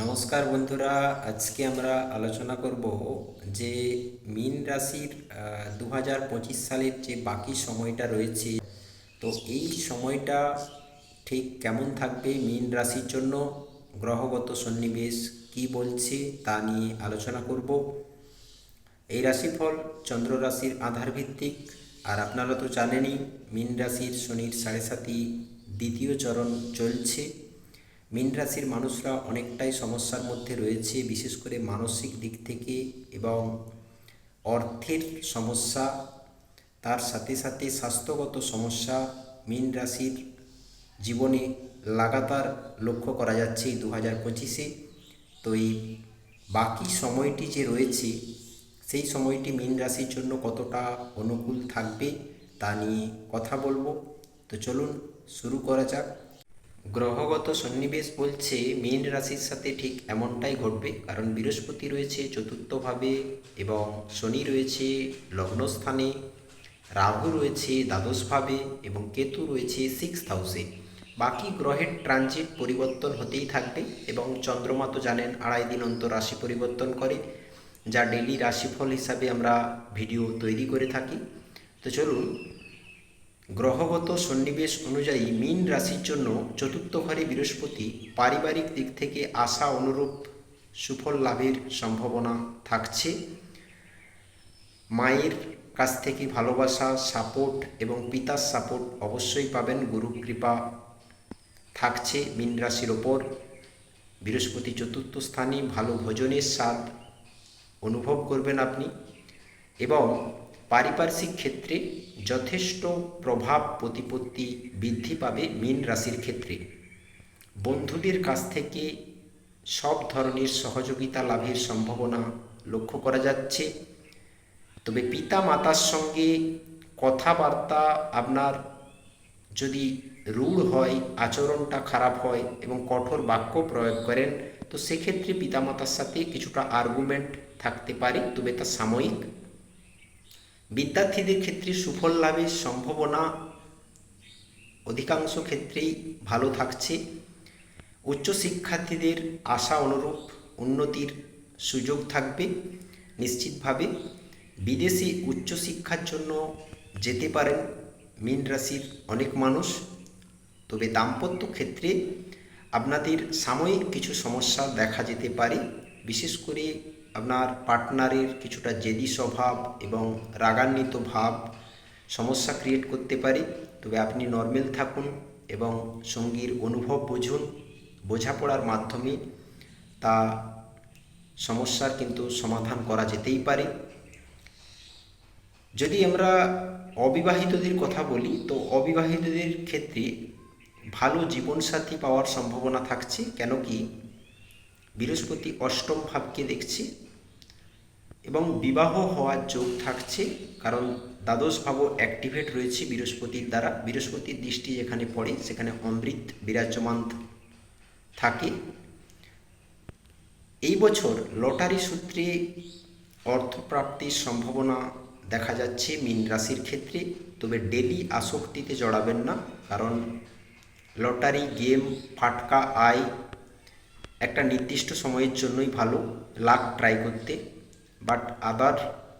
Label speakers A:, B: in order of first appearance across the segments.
A: নমস্কার বন্ধুরা আজকে আমরা আলোচনা করব যে মীন রাশির দু সালের যে বাকি সময়টা রয়েছে তো এই সময়টা ঠিক কেমন থাকবে মীন রাশির জন্য গ্রহগত সন্নিবেশ কি বলছে তা নিয়ে আলোচনা করব এই রাশিফল চন্দ্র রাশির আধার ভিত্তিক আর আপনারা তো জানেনই মীন রাশির শনির সাড়ে সাতি দ্বিতীয় চরণ চলছে মীন রাশির মানুষরা অনেকটাই সমস্যার মধ্যে রয়েছে বিশেষ করে মানসিক দিক থেকে এবং অর্থের সমস্যা তার সাথে সাথে স্বাস্থ্যগত সমস্যা মীন রাশির জীবনে লাগাতার লক্ষ্য করা যাচ্ছে দু হাজার পঁচিশে তো এই বাকি সময়টি যে রয়েছে সেই সময়টি মীন রাশির জন্য কতটা অনুকূল থাকবে তা নিয়ে কথা বলবো তো চলুন শুরু করা যাক গ্রহগত সন্নিবেশ বলছে মীন রাশির সাথে ঠিক এমনটাই ঘটবে কারণ বৃহস্পতি রয়েছে চতুর্থভাবে এবং শনি রয়েছে লগ্নস্থানে রাহু রয়েছে দ্বাদশভাবে এবং কেতু রয়েছে সিক্স হাউসে বাকি গ্রহের ট্রানজিট পরিবর্তন হতেই থাকবে এবং চন্দ্রমা তো জানেন আড়াই দিন অন্তর রাশি পরিবর্তন করে যা ডেলি রাশিফল হিসাবে আমরা ভিডিও তৈরি করে থাকি তো চলুন গ্রহগত সন্নিবেশ অনুযায়ী মিন রাশির জন্য চতুর্থ ঘরে বৃহস্পতি পারিবারিক দিক থেকে আশা অনুরূপ সুফল লাভের সম্ভাবনা থাকছে মায়ের কাছ থেকে ভালোবাসা সাপোর্ট এবং পিতার সাপোর্ট অবশ্যই পাবেন গুরু কৃপা থাকছে মিন রাশির ওপর বৃহস্পতি চতুর্থ স্থানে ভালো ভোজনের স্বাদ অনুভব করবেন আপনি এবং পারিপার্শ্বিক ক্ষেত্রে যথেষ্ট প্রভাব প্রতিপত্তি বৃদ্ধি পাবে মীন রাশির ক্ষেত্রে বন্ধুদের কাছ থেকে সব ধরনের সহযোগিতা লাভের সম্ভাবনা লক্ষ্য করা যাচ্ছে তবে পিতা মাতার সঙ্গে কথাবার্তা আপনার যদি রূঢ় হয় আচরণটা খারাপ হয় এবং কঠোর বাক্য প্রয়োগ করেন তো সেক্ষেত্রে পিতামাতার সাথে কিছুটা আর্গুমেন্ট থাকতে পারে তবে তা সাময়িক বিদ্যার্থীদের ক্ষেত্রে সুফল লাভের সম্ভাবনা অধিকাংশ ক্ষেত্রেই ভালো থাকছে উচ্চশিক্ষার্থীদের আশা অনুরূপ উন্নতির সুযোগ থাকবে নিশ্চিতভাবে বিদেশে উচ্চশিক্ষার জন্য যেতে পারেন মীন রাশির অনেক মানুষ তবে দাম্পত্য ক্ষেত্রে আপনাদের সাময়িক কিছু সমস্যা দেখা যেতে পারে বিশেষ করে আপনার পার্টনারের কিছুটা জেদি স্বভাব এবং রাগান্বিত ভাব সমস্যা ক্রিয়েট করতে পারে তবে আপনি নর্মেল থাকুন এবং সঙ্গীর অনুভব বুঝুন বোঝাপড়ার মাধ্যমে তা সমস্যার কিন্তু সমাধান করা যেতেই পারে যদি আমরা অবিবাহিতদের কথা বলি তো অবিবাহিতদের ক্ষেত্রে ভালো জীবনসাথী পাওয়ার সম্ভাবনা থাকছে কেন কি বৃহস্পতি অষ্টম ভাবকে দেখছে এবং বিবাহ হওয়ার যোগ থাকছে কারণ দ্বাদশ ভাবও অ্যাক্টিভেট রয়েছে বৃহস্পতির দ্বারা বৃহস্পতির দৃষ্টি যেখানে পড়ে সেখানে অমৃত বিরাজমান থাকে এই বছর লটারি সূত্রে অর্থপ্রাপ্তির সম্ভাবনা দেখা যাচ্ছে মীন রাশির ক্ষেত্রে তবে ডেলি আসক্তিতে জড়াবেন না কারণ লটারি গেম ফাটকা আয় একটা নির্দিষ্ট সময়ের জন্যই ভালো লাখ ট্রাই করতে বাট আদার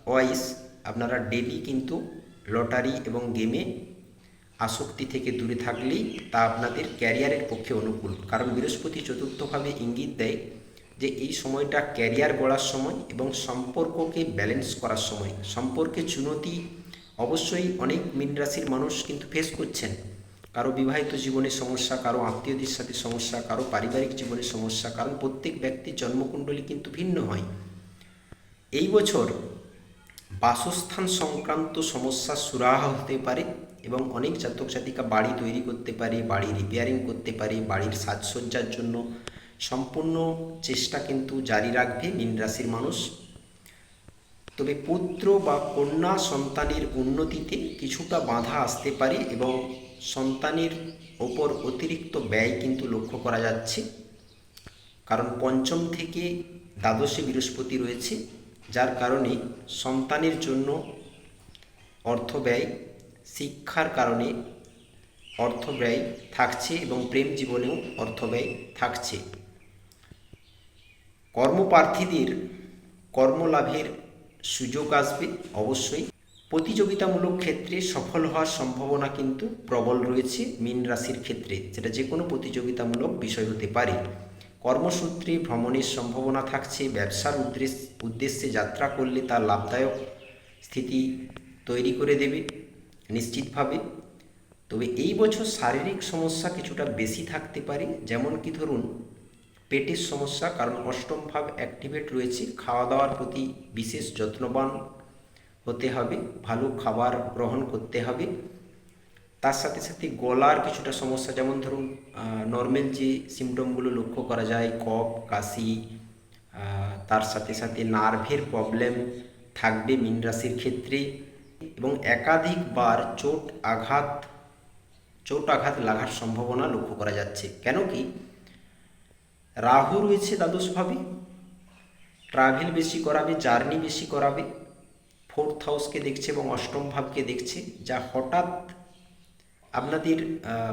A: ওয়াইজ আপনারা ডেলি কিন্তু লটারি এবং গেমে আসক্তি থেকে দূরে থাকলেই তা আপনাদের ক্যারিয়ারের পক্ষে অনুকূল কারণ বৃহস্পতি চতুর্থভাবে ইঙ্গিত দেয় যে এই সময়টা ক্যারিয়ার গড়ার সময় এবং সম্পর্ককে ব্যালেন্স করার সময় সম্পর্কে চুনতি অবশ্যই অনেক মিন রাশির মানুষ কিন্তু ফেস করছেন কারো বিবাহিত জীবনে সমস্যা কারো আত্মীয়দের সাথে সমস্যা কারো পারিবারিক জীবনে সমস্যা কারণ প্রত্যেক ব্যক্তির জন্মকুণ্ডলী কিন্তু ভিন্ন হয় এই বছর বাসস্থান সংক্রান্ত সমস্যা সুরাহা হতে পারে এবং অনেক জাতক জাতিকা বাড়ি তৈরি করতে পারে বাড়ি রিপেয়ারিং করতে পারে বাড়ির সাজসজ্জার জন্য সম্পূর্ণ চেষ্টা কিন্তু জারি রাখবে মীন রাশির মানুষ তবে পুত্র বা কন্যা সন্তানের উন্নতিতে কিছুটা বাধা আসতে পারে এবং সন্তানের ওপর অতিরিক্ত ব্যয় কিন্তু লক্ষ্য করা যাচ্ছে কারণ পঞ্চম থেকে দ্বাদশে বৃহস্পতি রয়েছে যার কারণে সন্তানের জন্য অর্থ ব্যয় শিক্ষার কারণে অর্থ ব্যয় থাকছে এবং প্রেম জীবনেও অর্থ ব্যয় থাকছে কর্মপ্রার্থীদের কর্মলাভের সুযোগ আসবে অবশ্যই প্রতিযোগিতামূলক ক্ষেত্রে সফল হওয়ার সম্ভাবনা কিন্তু প্রবল রয়েছে মীন রাশির ক্ষেত্রে যেটা যে কোনো প্রতিযোগিতামূলক বিষয় হতে পারে কর্মসূত্রে ভ্রমণের সম্ভাবনা থাকছে ব্যবসার উদ্দেশ্য উদ্দেশ্যে যাত্রা করলে তার লাভদায়ক স্থিতি তৈরি করে দেবে নিশ্চিতভাবে তবে এই বছর শারীরিক সমস্যা কিছুটা বেশি থাকতে পারে যেমন কি ধরুন পেটের সমস্যা কারণ অষ্টম ভাব অ্যাক্টিভেট রয়েছে খাওয়া দাওয়ার প্রতি বিশেষ যত্নবান হতে হবে ভালো খাবার গ্রহণ করতে হবে তার সাথে সাথে গলার কিছুটা সমস্যা যেমন ধরুন নর্মাল যে সিমটমগুলো লক্ষ্য করা যায় কফ কাশি তার সাথে সাথে নার্ভের প্রবলেম থাকবে মীন রাশির ক্ষেত্রে এবং একাধিকবার চোট আঘাত চোট আঘাত লাগার সম্ভাবনা লক্ষ্য করা যাচ্ছে কেন কি রাহু রয়েছে দ্বাদশভাবে ট্রাভেল বেশি করাবে জার্নি বেশি করাবে ফোর্থ হাউসকে দেখছে এবং অষ্টম ভাবকে দেখছে যা হঠাৎ আপনাদের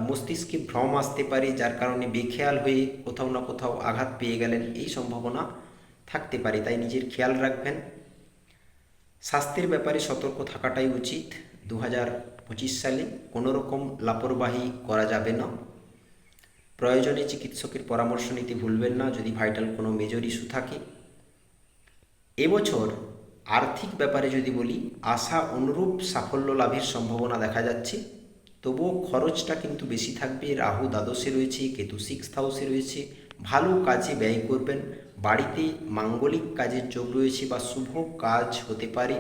A: মস্তিষ্কে ভ্রম আসতে পারে যার কারণে বেখেয়াল হয়ে কোথাও না কোথাও আঘাত পেয়ে গেলেন এই সম্ভাবনা থাকতে পারে তাই নিজের খেয়াল রাখবেন স্বাস্থ্যের ব্যাপারে সতর্ক থাকাটাই উচিত দু সালে কোনো রকম লাপরবাহী করা যাবে না প্রয়োজনে চিকিৎসকের পরামর্শ নিতে ভুলবেন না যদি ভাইটাল কোনো মেজর ইস্যু থাকে এবছর আর্থিক ব্যাপারে যদি বলি আশা অনুরূপ সাফল্য লাভের সম্ভাবনা দেখা যাচ্ছে তবুও খরচটা কিন্তু বেশি থাকবে রাহু দ্বাদশে রয়েছে কেতু সিক্স হাউসে রয়েছে ভালো কাজে ব্যয় করবেন বাড়িতে মাঙ্গলিক কাজের যোগ রয়েছে বা শুভ কাজ হতে পারে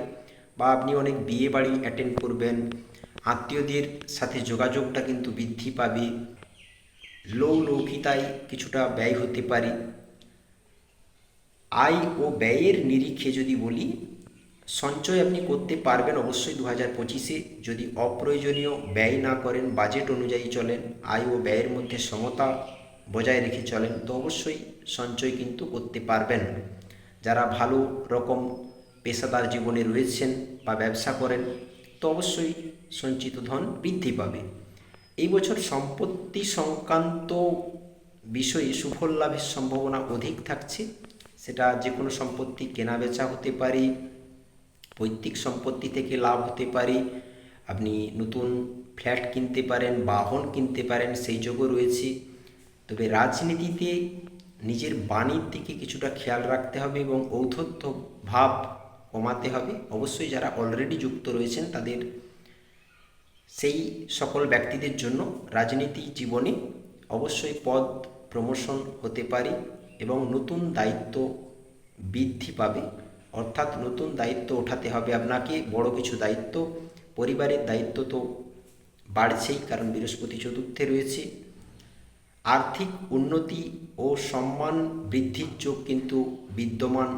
A: বা আপনি অনেক বিয়ে বাড়ি অ্যাটেন্ড করবেন আত্মীয়দের সাথে যোগাযোগটা কিন্তু বৃদ্ধি পাবে লো লৌকিতায় কিছুটা ব্যয় হতে পারে আয় ও ব্যয়ের নিরিখে যদি বলি সঞ্চয় আপনি করতে পারবেন অবশ্যই দু হাজার পঁচিশে যদি অপ্রয়োজনীয় ব্যয় না করেন বাজেট অনুযায়ী চলেন আয় ও ব্যয়ের মধ্যে সমতা বজায় রেখে চলেন তো অবশ্যই সঞ্চয় কিন্তু করতে পারবেন যারা ভালো রকম পেশাদার জীবনে রয়েছেন বা ব্যবসা করেন তো অবশ্যই সঞ্চিত ধন বৃদ্ধি পাবে এই বছর সম্পত্তি সংক্রান্ত বিষয়ে সুফল লাভের সম্ভাবনা অধিক থাকছে সেটা যে কোনো সম্পত্তি কেনাবেচা হতে পারে পৈতৃক সম্পত্তি থেকে লাভ হতে পারে আপনি নতুন ফ্ল্যাট কিনতে পারেন বাহন কিনতে পারেন সেই যোগও রয়েছে তবে রাজনীতিতে নিজের বাণীর দিকে কিছুটা খেয়াল রাখতে হবে এবং ঔদ্ধত্য ভাব কমাতে হবে অবশ্যই যারা অলরেডি যুক্ত রয়েছেন তাদের সেই সকল ব্যক্তিদের জন্য রাজনীতি জীবনে অবশ্যই পদ প্রমোশন হতে পারে এবং নতুন দায়িত্ব বৃদ্ধি পাবে অর্থাৎ নতুন দায়িত্ব ওঠাতে হবে আপনাকে বড় কিছু দায়িত্ব পরিবারের দায়িত্ব তো বাড়ছেই কারণ বৃহস্পতি চতুর্থে রয়েছে আর্থিক উন্নতি ও সম্মান বৃদ্ধির যোগ কিন্তু বিদ্যমান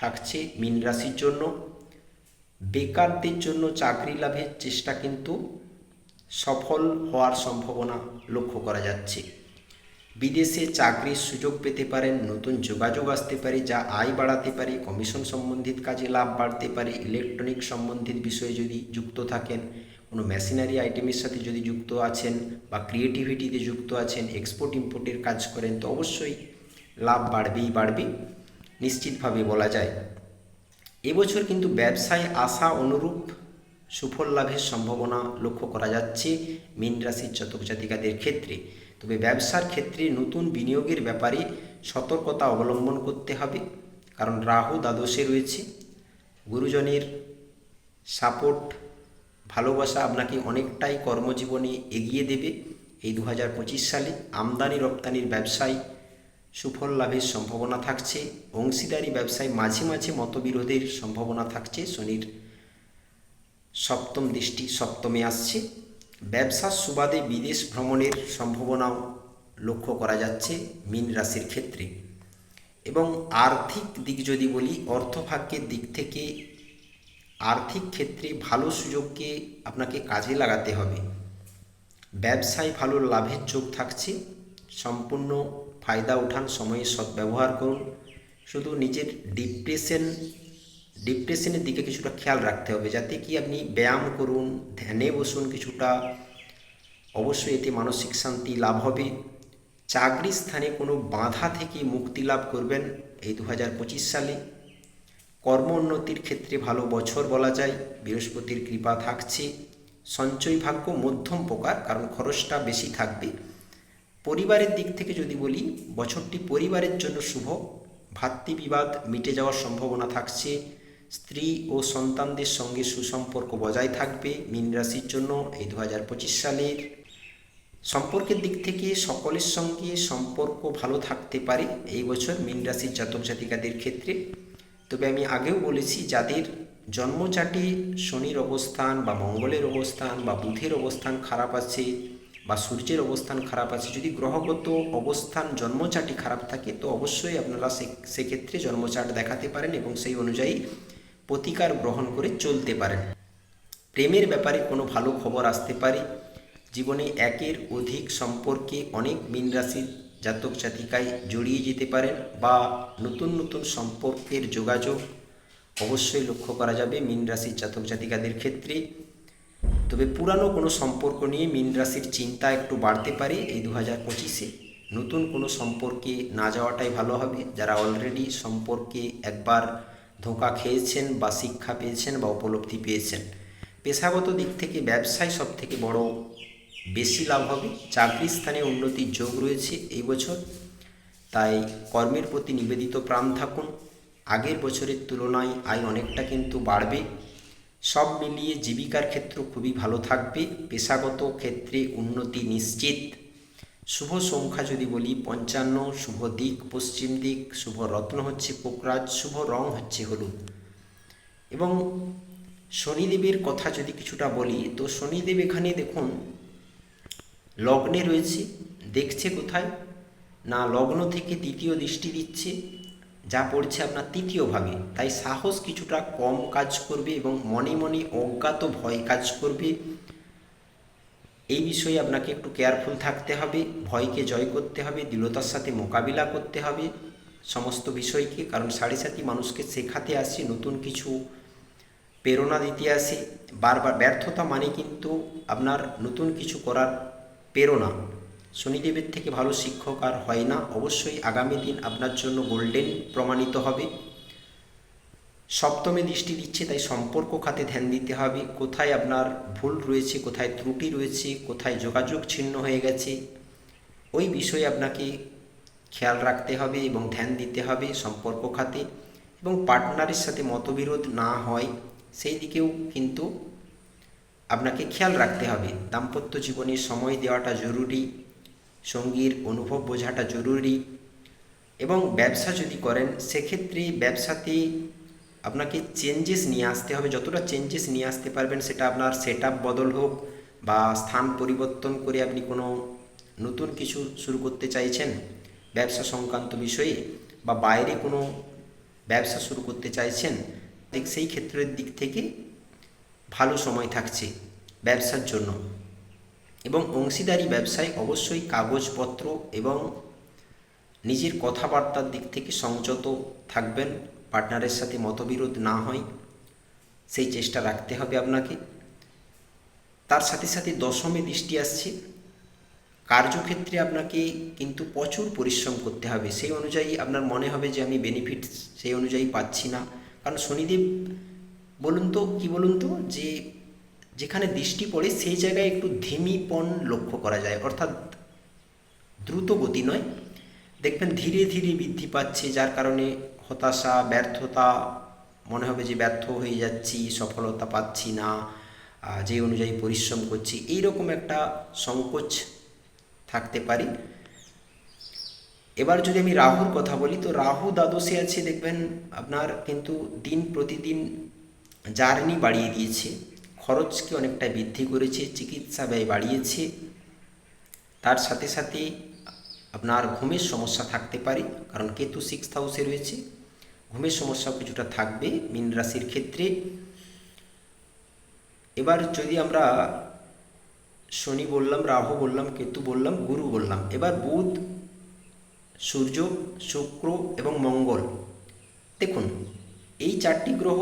A: থাকছে মীন রাশির জন্য বেকারদের জন্য চাকরি লাভের চেষ্টা কিন্তু সফল হওয়ার সম্ভাবনা লক্ষ্য করা যাচ্ছে বিদেশে চাকরির সুযোগ পেতে পারেন নতুন যোগাযোগ আসতে পারে যা আয় বাড়াতে পারে কমিশন সম্বন্ধিত কাজে লাভ বাড়তে পারে ইলেকট্রনিক সম্বন্ধিত বিষয়ে যদি যুক্ত থাকেন কোনো মেশিনারি আইটেমের সাথে যদি যুক্ত আছেন বা ক্রিয়েটিভিটিতে যুক্ত আছেন এক্সপোর্ট ইম্পোর্টের কাজ করেন তো অবশ্যই লাভ বাড়বেই বাড়বে নিশ্চিতভাবে বলা যায় এবছর কিন্তু ব্যবসায় আশা অনুরূপ সুফল লাভের সম্ভাবনা লক্ষ্য করা যাচ্ছে মীন রাশির জাতক জাতিকাদের ক্ষেত্রে তবে ব্যবসার ক্ষেত্রে নতুন বিনিয়োগের ব্যাপারে সতর্কতা অবলম্বন করতে হবে কারণ রাহু দ্বাদশে রয়েছে গুরুজনের সাপোর্ট ভালোবাসা আপনাকে অনেকটাই কর্মজীবনে এগিয়ে দেবে এই দু সালে আমদানি রপ্তানির ব্যবসায় সুফল লাভের সম্ভাবনা থাকছে অংশীদারি ব্যবসায় মাঝে মাঝে মতবিরোধের সম্ভাবনা থাকছে শনির সপ্তম দৃষ্টি সপ্তমে আসছে ব্যবসার সুবাদে বিদেশ ভ্রমণের সম্ভাবনাও লক্ষ্য করা যাচ্ছে মীন রাশির ক্ষেত্রে এবং আর্থিক দিক যদি বলি অর্থভাগ্যের দিক থেকে আর্থিক ক্ষেত্রে ভালো সুযোগকে আপনাকে কাজে লাগাতে হবে ব্যবসায় ভালো লাভের যোগ থাকছে সম্পূর্ণ ফায়দা ওঠান সময়ে সদ্ব্যবহার করুন শুধু নিজের ডিপ্রেশন ডিপ্রেশনের দিকে কিছুটা খেয়াল রাখতে হবে যাতে কি আপনি ব্যায়াম করুন ধ্যানে বসুন কিছুটা অবশ্যই এতে মানসিক শান্তি লাভ হবে চাকরি স্থানে কোনো বাধা থেকে মুক্তি লাভ করবেন এই দু সালে কর্ম উন্নতির ক্ষেত্রে ভালো বছর বলা যায় বৃহস্পতির কৃপা থাকছে সঞ্চয় ভাগ্য মধ্যম প্রকার কারণ খরচটা বেশি থাকবে পরিবারের দিক থেকে যদি বলি বছরটি পরিবারের জন্য শুভ ভাতৃবিবাদ মিটে যাওয়ার সম্ভাবনা থাকছে স্ত্রী ও সন্তানদের সঙ্গে সুসম্পর্ক বজায় থাকবে মীন রাশির জন্য এই দু সালের সম্পর্কের দিক থেকে সকলের সঙ্গে সম্পর্ক ভালো থাকতে পারে এই বছর মীন রাশির জাতক জাতিকাদের ক্ষেত্রে তবে আমি আগেও বলেছি যাদের জন্মচাটে শনির অবস্থান বা মঙ্গলের অবস্থান বা বুধের অবস্থান খারাপ আছে বা সূর্যের অবস্থান খারাপ আছে যদি গ্রহগত অবস্থান জন্মচাটি খারাপ থাকে তো অবশ্যই আপনারা সে সেক্ষেত্রে জন্মচাট দেখাতে পারেন এবং সেই অনুযায়ী প্রতিকার গ্রহণ করে চলতে পারেন প্রেমের ব্যাপারে কোনো ভালো খবর আসতে পারে জীবনে একের অধিক সম্পর্কে অনেক মিন রাশির জাতক জাতিকায় জড়িয়ে যেতে পারেন বা নতুন নতুন সম্পর্কের যোগাযোগ অবশ্যই লক্ষ্য করা যাবে মিন রাশির জাতক জাতিকাদের ক্ষেত্রে তবে পুরানো কোনো সম্পর্ক নিয়ে মিন রাশির চিন্তা একটু বাড়তে পারে এই দু হাজার পঁচিশে নতুন কোনো সম্পর্কে না যাওয়াটাই ভালো হবে যারা অলরেডি সম্পর্কে একবার ধোঁকা খেয়েছেন বা শিক্ষা পেয়েছেন বা উপলব্ধি পেয়েছেন পেশাগত দিক থেকে ব্যবসায় সব থেকে বড় বেশি লাভ হবে চাকরি স্থানে উন্নতির যোগ রয়েছে এই বছর তাই কর্মের প্রতি নিবেদিত প্রাণ থাকুন আগের বছরের তুলনায় আয় অনেকটা কিন্তু বাড়বে সব মিলিয়ে জীবিকার ক্ষেত্র খুবই ভালো থাকবে পেশাগত ক্ষেত্রে উন্নতি নিশ্চিত শুভ সংখ্যা যদি বলি পঞ্চান্ন শুভ দিক পশ্চিম দিক শুভ রত্ন হচ্ছে কোকরাজ শুভ রং হচ্ছে হলুদ এবং শনিদেবের কথা যদি কিছুটা বলি তো শনিদেব এখানে দেখুন লগ্নে রয়েছে দেখছে কোথায় না লগ্ন থেকে দ্বিতীয় দৃষ্টি দিচ্ছে যা পড়ছে আপনার তৃতীয় ভাগে তাই সাহস কিছুটা কম কাজ করবে এবং মনে মনে অজ্ঞাত ভয় কাজ করবে এই বিষয়ে আপনাকে একটু কেয়ারফুল থাকতে হবে ভয়কে জয় করতে হবে দৃঢ়তার সাথে মোকাবিলা করতে হবে সমস্ত বিষয়কে কারণ সাড়ে সাথী মানুষকে শেখাতে আসে নতুন কিছু প্রেরণা দিতে আসে বারবার ব্যর্থতা মানে কিন্তু আপনার নতুন কিছু করার প্রেরণা শনিদেবের থেকে ভালো শিক্ষক আর হয় না অবশ্যই আগামী দিন আপনার জন্য গোল্ডেন প্রমাণিত হবে সপ্তমে দৃষ্টি দিচ্ছে তাই সম্পর্ক খাতে ধ্যান দিতে হবে কোথায় আপনার ভুল রয়েছে কোথায় ত্রুটি রয়েছে কোথায় যোগাযোগ ছিন্ন হয়ে গেছে ওই বিষয়ে আপনাকে খেয়াল রাখতে হবে এবং ধ্যান দিতে হবে সম্পর্ক খাতে এবং পার্টনারের সাথে মতবিরোধ না হয় সেই দিকেও কিন্তু আপনাকে খেয়াল রাখতে হবে দাম্পত্য জীবনে সময় দেওয়াটা জরুরি সঙ্গীর অনুভব বোঝাটা জরুরি এবং ব্যবসা যদি করেন সেক্ষেত্রে ব্যবসাতে আপনাকে চেঞ্জেস নিয়ে আসতে হবে যতটা চেঞ্জেস নিয়ে আসতে পারবেন সেটা আপনার সেট বদল হোক বা স্থান পরিবর্তন করে আপনি কোনো নতুন কিছু শুরু করতে চাইছেন ব্যবসা সংক্রান্ত বিষয়ে বা বাইরে কোনো ব্যবসা শুরু করতে চাইছেন ঠিক সেই ক্ষেত্রের দিক থেকে ভালো সময় থাকছে ব্যবসার জন্য এবং অংশীদারি ব্যবসায় অবশ্যই কাগজপত্র এবং নিজের কথাবার্তার দিক থেকে সংযত থাকবেন পার্টনারের সাথে মতবিরোধ না হয় সেই চেষ্টা রাখতে হবে আপনাকে তার সাথে সাথে দশমে দৃষ্টি আসছে কার্যক্ষেত্রে আপনাকে কিন্তু প্রচুর পরিশ্রম করতে হবে সেই অনুযায়ী আপনার মনে হবে যে আমি বেনিফিট সেই অনুযায়ী পাচ্ছি না কারণ শনিদেব বলুন তো কী বলুন তো যে যেখানে দৃষ্টি পড়ে সেই জায়গায় একটু ধীমিপন লক্ষ্য করা যায় অর্থাৎ দ্রুত গতি নয় দেখবেন ধীরে ধীরে বৃদ্ধি পাচ্ছে যার কারণে হতাশা ব্যর্থতা মনে হবে যে ব্যর্থ হয়ে যাচ্ছি সফলতা পাচ্ছি না যে অনুযায়ী পরিশ্রম করছি এইরকম একটা সংকোচ থাকতে পারি এবার যদি আমি রাহুর কথা বলি তো রাহু দ্বাদশে আছে দেখবেন আপনার কিন্তু দিন প্রতিদিন জার্নি বাড়িয়ে দিয়েছে খরচকে অনেকটা বৃদ্ধি করেছে চিকিৎসা ব্যয় বাড়িয়েছে তার সাথে সাথে আপনার ঘুমের সমস্যা থাকতে পারে কারণ কেতু সিক্স হাউসে রয়েছে ঘুমের সমস্যাও কিছুটা থাকবে মীন রাশির ক্ষেত্রে এবার যদি আমরা শনি বললাম রাহু বললাম কেতু বললাম গুরু বললাম এবার বুধ সূর্য শুক্র এবং মঙ্গল দেখুন এই চারটি গ্রহ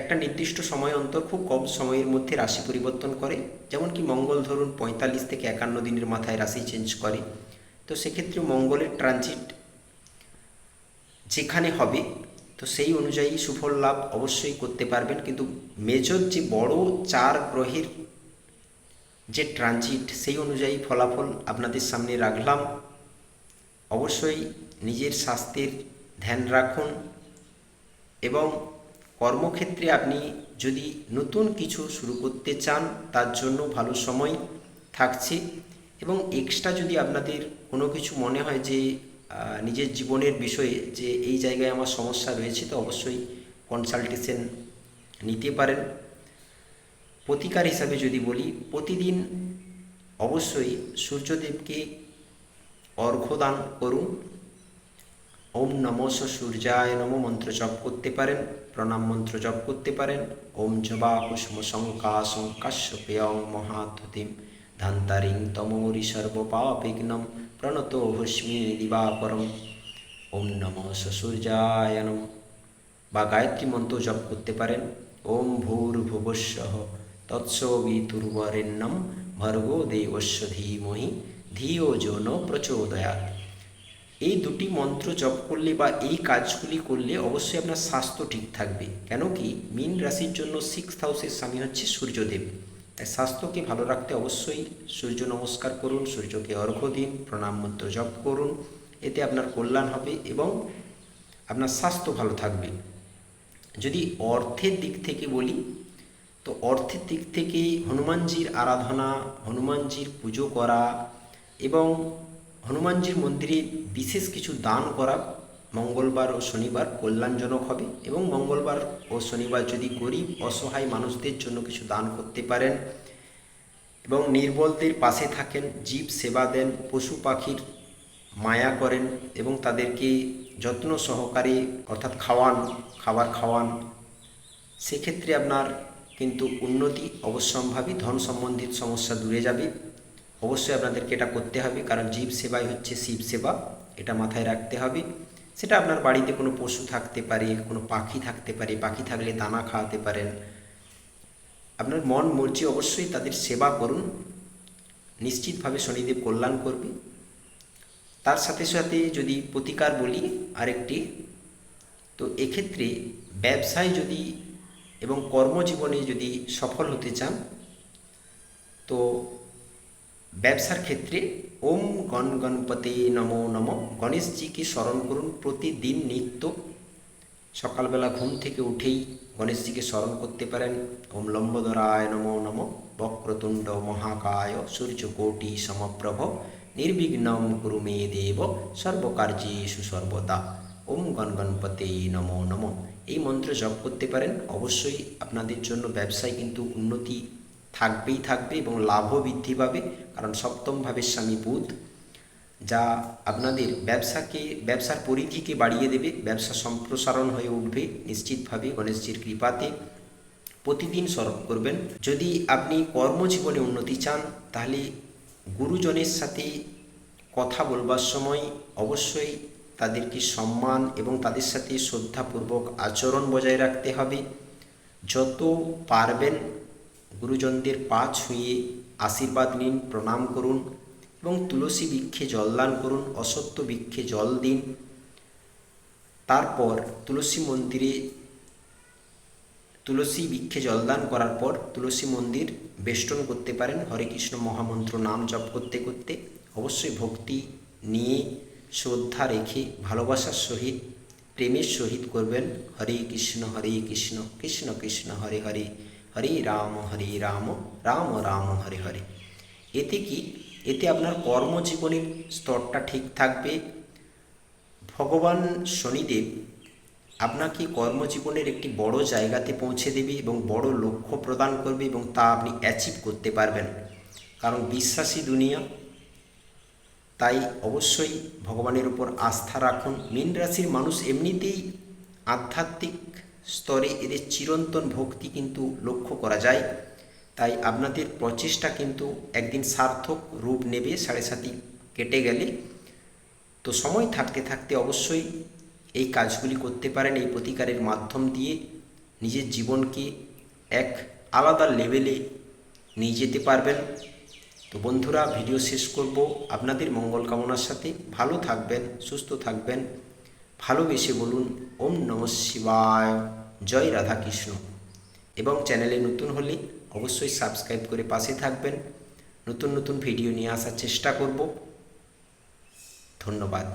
A: একটা নির্দিষ্ট সময় অন্তর খুব কম সময়ের মধ্যে রাশি পরিবর্তন করে যেমন কি মঙ্গল ধরুন পঁয়তাল্লিশ থেকে একান্ন দিনের মাথায় রাশি চেঞ্জ করে তো সেক্ষেত্রে মঙ্গলের ট্রানজিট যেখানে হবে তো সেই অনুযায়ী সুফল লাভ অবশ্যই করতে পারবেন কিন্তু মেজর যে বড় চার গ্রহের যে ট্রানজিট সেই অনুযায়ী ফলাফল আপনাদের সামনে রাখলাম অবশ্যই নিজের স্বাস্থ্যের ধ্যান রাখুন এবং কর্মক্ষেত্রে আপনি যদি নতুন কিছু শুরু করতে চান তার জন্য ভালো সময় থাকছে এবং এক্সট্রা যদি আপনাদের কোনো কিছু মনে হয় যে নিজের জীবনের বিষয়ে যে এই জায়গায় আমার সমস্যা রয়েছে তো অবশ্যই কনসালটেশন নিতে পারেন প্রতিকার হিসাবে যদি বলি প্রতিদিন অবশ্যই সূর্যদেবকে দান করুন ওম নমস সূর্যায় নম মন্ত্র জপ করতে পারেন প্রণাম মন্ত্র জপ করতে পারেন ওম জবা কুসুম শঙ্কা শঙ্কাশ্য পেয়ং মহাতুতিম ধান্তারিং তমরি সর্বপাবিঘ্নম প্রণত ভস্মি দিবাপরম ওম নম সসূর্যায়নম বা গায়ত্রী মন্ত্র জপ করতে পারেন ওম ভূর্ভুবস্ব তৎসবি তৎসবিতুর্বরেণ্যম ভর্গো দেবস্ব ধীমহি ধিও যৌন প্রচোদয়াত এই দুটি মন্ত্র জপ করলে বা এই কাজগুলি করলে অবশ্যই আপনার স্বাস্থ্য ঠিক থাকবে কেন কি মীন রাশির জন্য সিক্স হাউসের স্বামী হচ্ছে সূর্যদেব তাই স্বাস্থ্যকে ভালো রাখতে অবশ্যই সূর্য নমস্কার করুন সূর্যকে অর্ঘ্য দিন প্রণাম মন্ত্র জপ করুন এতে আপনার কল্যাণ হবে এবং আপনার স্বাস্থ্য ভালো থাকবে যদি অর্থের দিক থেকে বলি তো অর্থের দিক থেকে হনুমানজির আরাধনা হনুমানজির পুজো করা এবং হনুমানজির মন্দিরে বিশেষ কিছু দান করা মঙ্গলবার ও শনিবার কল্যাণজনক হবে এবং মঙ্গলবার ও শনিবার যদি গরিব অসহায় মানুষদের জন্য কিছু দান করতে পারেন এবং নির্বলদের পাশে থাকেন জীব সেবা দেন পশু পাখির মায়া করেন এবং তাদেরকে যত্ন সহকারে অর্থাৎ খাওয়ান খাবার খাওয়ান সেক্ষেত্রে আপনার কিন্তু উন্নতি অবশ্যম্ভাবী ধন সম্বন্ধিত সমস্যা দূরে যাবে অবশ্যই আপনাদেরকে এটা করতে হবে কারণ জীব সেবাই হচ্ছে শিব সেবা এটা মাথায় রাখতে হবে সেটা আপনার বাড়িতে কোনো পশু থাকতে পারে কোনো পাখি থাকতে পারে পাখি থাকলে দানা খাওয়াতে পারেন আপনার মন মর্জি অবশ্যই তাদের সেবা করুন নিশ্চিতভাবে শনিদেব কল্যাণ করবে তার সাথে সাথে যদি প্রতিকার বলি আরেকটি তো এক্ষেত্রে ব্যবসায় যদি এবং কর্মজীবনে যদি সফল হতে চান তো ব্যবসার ক্ষেত্রে ওম গণ গণপতি নমো নম গণেশজিকে স্মরণ করুন প্রতিদিন নিত্য সকালবেলা ঘুম থেকে উঠেই গণেশজিকে স্মরণ করতে পারেন ওম লম্বদরায় নমো নম বক্রতুণ্ড মহাকায় সূর্যকোটি সমপ্রভ নির্বিঘ্নম কুরু মে দেব সর্বকার্যেষু সর্বদা ওম গণগণপতে নমো নম এই মন্ত্র জপ করতে পারেন অবশ্যই আপনাদের জন্য ব্যবসায় কিন্তু উন্নতি থাকবেই থাকবে এবং লাভও বৃদ্ধি পাবে কারণ সপ্তম ভাবের স্বামী বুধ যা আপনাদের ব্যবসাকে ব্যবসার পরিধিকে বাড়িয়ে দেবে ব্যবসা সম্প্রসারণ হয়ে উঠবে নিশ্চিতভাবে গণেশজির কৃপাতে প্রতিদিন স্মরণ করবেন যদি আপনি কর্মজীবনে উন্নতি চান তাহলে গুরুজনের সাথে কথা বলবার সময় অবশ্যই তাদেরকে সম্মান এবং তাদের সাথে শ্রদ্ধাপূর্বক আচরণ বজায় রাখতে হবে যত পারবেন গুরুজনদের পা ছুঁয়ে আশীর্বাদ নিন প্রণাম করুন এবং তুলসী বৃক্ষে জলদান করুন অসত্য বৃক্ষে জল দিন তারপর তুলসী মন্দিরে তুলসী বৃক্ষে জলদান করার পর তুলসী মন্দির বেষ্টন করতে পারেন হরে কৃষ্ণ মহামন্ত্র নাম জপ করতে করতে অবশ্যই ভক্তি নিয়ে শ্রদ্ধা রেখে ভালোবাসার সহিত প্রেমের সহিত করবেন হরে কৃষ্ণ হরে কৃষ্ণ কৃষ্ণ কৃষ্ণ হরে হরে হরে রাম হরে রাম রাম রাম হরে হরে এতে কি এতে আপনার কর্মজীবনের স্তরটা ঠিক থাকবে ভগবান শনিদেব আপনাকে কর্মজীবনের একটি বড় জায়গাতে পৌঁছে দেবে এবং বড় লক্ষ্য প্রদান করবে এবং তা আপনি অ্যাচিভ করতে পারবেন কারণ বিশ্বাসী দুনিয়া তাই অবশ্যই ভগবানের উপর আস্থা রাখুন মীন রাশির মানুষ এমনিতেই আধ্যাত্মিক স্তরে এদের চিরন্তন ভক্তি কিন্তু লক্ষ্য করা যায় তাই আপনাদের প্রচেষ্টা কিন্তু একদিন সার্থক রূপ নেবে সাড়ে সাতি কেটে গেলে তো সময় থাকতে থাকতে অবশ্যই এই কাজগুলি করতে পারেন এই প্রতিকারের মাধ্যম দিয়ে নিজের জীবনকে এক আলাদা লেভেলে নিয়ে যেতে পারবেন তো বন্ধুরা ভিডিও শেষ করব আপনাদের মঙ্গল কামনার সাথে ভালো থাকবেন সুস্থ থাকবেন ভালোবেসে বলুন ওম নম শিবায় জয় রাধাকৃষ্ণ এবং চ্যানেলে নতুন হলে অবশ্যই সাবস্ক্রাইব করে পাশে থাকবেন নতুন নতুন ভিডিও নিয়ে আসার চেষ্টা করব ধন্যবাদ